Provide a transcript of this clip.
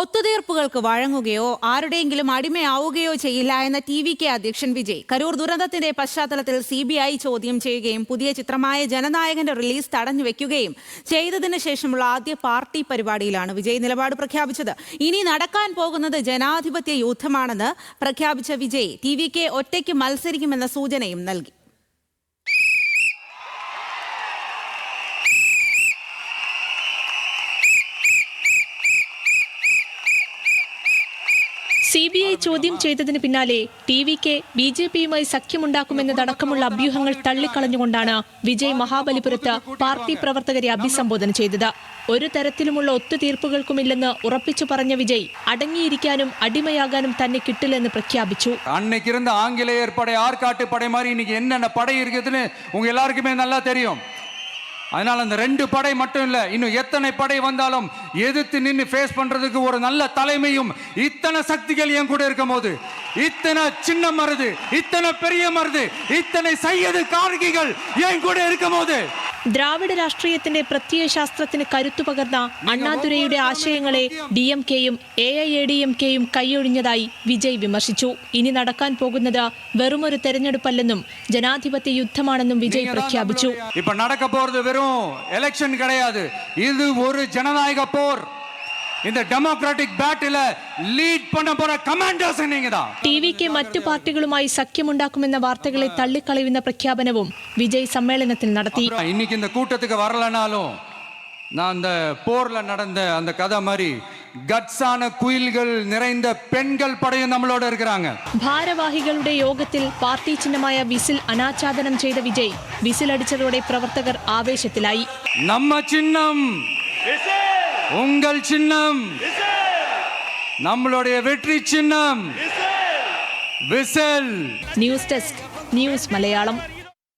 ഒത്തുതീർപ്പുകൾക്ക് വഴങ്ങുകയോ ആരുടെയെങ്കിലും അടിമയാവുകയോ ചെയ്യില്ല എന്ന ടി വി കെ അധ്യക്ഷൻ വിജയ്. കരൂർ ദുരന്തത്തിന്റെ പശ്ചാത്തലത്തിൽ സി ബി ഐ ചോദ്യം ചെയ്യുകയും പുതിയ ചിത്രമായ ജനനായകന്റെ റിലീസ് തടഞ്ഞു വെക്കുകയും ചെയ്തതിന് ശേഷമുള്ള ആദ്യ പാർട്ടി പരിപാടിയിലാണ് വിജയ് നിലപാട് പ്രഖ്യാപിച്ചത്. ഇനി നടക്കാൻ പോകുന്നത് ജനാധിപത്യ യുദ്ധമാണെന്ന് പ്രഖ്യാപിച്ച വിജയ് ടി വി കെ ഒറ്റയ്ക്ക് മത്സരിക്കുമെന്ന സൂചനയും നൽകി. സി ബി ഐ ചോദ്യം ചെയ്തതിന് പിന്നാലെ T V K B J പിയുമായി സഖ്യമുണ്ടാക്കുമെന്നതടക്കമുള്ള അഭ്യൂഹങ്ങൾ തള്ളിക്കളഞ്ഞുകൊണ്ടാണ് വിജയ് മഹാബലിപുരത്ത് പാർട്ടി പ്രവർത്തകരെ അഭിസംബോധന ചെയ്തത്. ഒരു തരത്തിലുമുള്ള ഒത്തുതീർപ്പുകൾക്കുമില്ലെന്ന് ഉറപ്പിച്ചു പറഞ്ഞ വിജയ് അടങ്ങിയിരിക്കാനും അടിമയാകാനും തന്നെ കിട്ടില്ലെന്ന് പ്രഖ്യാപിച്ചു. ആംഗലേയർ പട ആർക്കാട്ട് പടമാരി എനിക്ക് എന്നാണ് ഇരിക്കുന്നതിന് എല്ലാവർക്കുമേ നല്ലാ அதனால அந்த ரெண்டு படை மட்டும் இல்லை இன்னும் எத்தனை படை வந்தாலும் எதிர்த்து நின்று ஃபேஸ் பண்றதுக்கு ஒரு நல்ல தலைமையும் இத்தனை சக்திகள் என் கூட இருக்கும் போது இத்தனை சின்ன மருது இத்தனை பெரிய மருது இத்தனை சையது கார்கிகள் என் கூட இருக்கும் போது ദ്രാവിഡ രാഷ്ട്രീയത്തിന്റെ പ്രത്യയശാസ്ത്രത്തിന് കരുത്തു പകർന്ന അണ്ണാതുരയുടെ ആശയങ്ങളെ ഡി എം കെയും A I A D M കെയും കൈയൊഴിഞ്ഞതായി വിജയ് വിമർശിച്ചു. ഇനി നടക്കാൻ പോകുന്നത് വെറുമൊരു തെരഞ്ഞെടുപ്പല്ലെന്നും ജനാധിപത്യ യുദ്ധമാണെന്നും വിജയ് പ്രഖ്യാപിച്ചു. ഇപ്പൊ നടക്കപ്പോറത് വെറും ഇലക്ഷൻ കിടയാതെ. ഇത് ഒരു ജനനായക പോർ. இந்த டெமோக்ராட்டிக் பேட்டில லீட் பண்ண போற கமாண்டர்ஸ் நீங்க தான் ടി വിക്ക് മറ്റു പാർട്ടികളുമായി സഖ്യമുണ്ടാക്കുമെന്ന വാർത്തകളെ തള്ളിക്കളയുന്ന പ്രഖ്യാപനവും വിജയ് സമ്മേളനത്തിൽ നടത്തി இன்னைக்கு இந்த கூட்டத்துக்கு வரலனாலும் நான் அந்த போர்ல நடந்த அந்த கதை மாதிரி கட்ஸான குயில்கள் நிறைந்த பெண்கள் படையும் நம்மளோட இருக்கிறாங்க ഭാരവാഹികളുടെ യോഗത്തിൽ പാർട്ടി ചിഹ്നമായ വിസിൽ അനാച്ഛാദനം ചെയ്ത വിജയ് വിസിലടിച്ചതോടെ പ്രവർത്തകർ ആവേശത്തിലായി நம்ம சின்னம் உங்கள் சின்னம். நம்மளுடைய வெற்றி சின்னம். Whistle. News desk news Malayalam.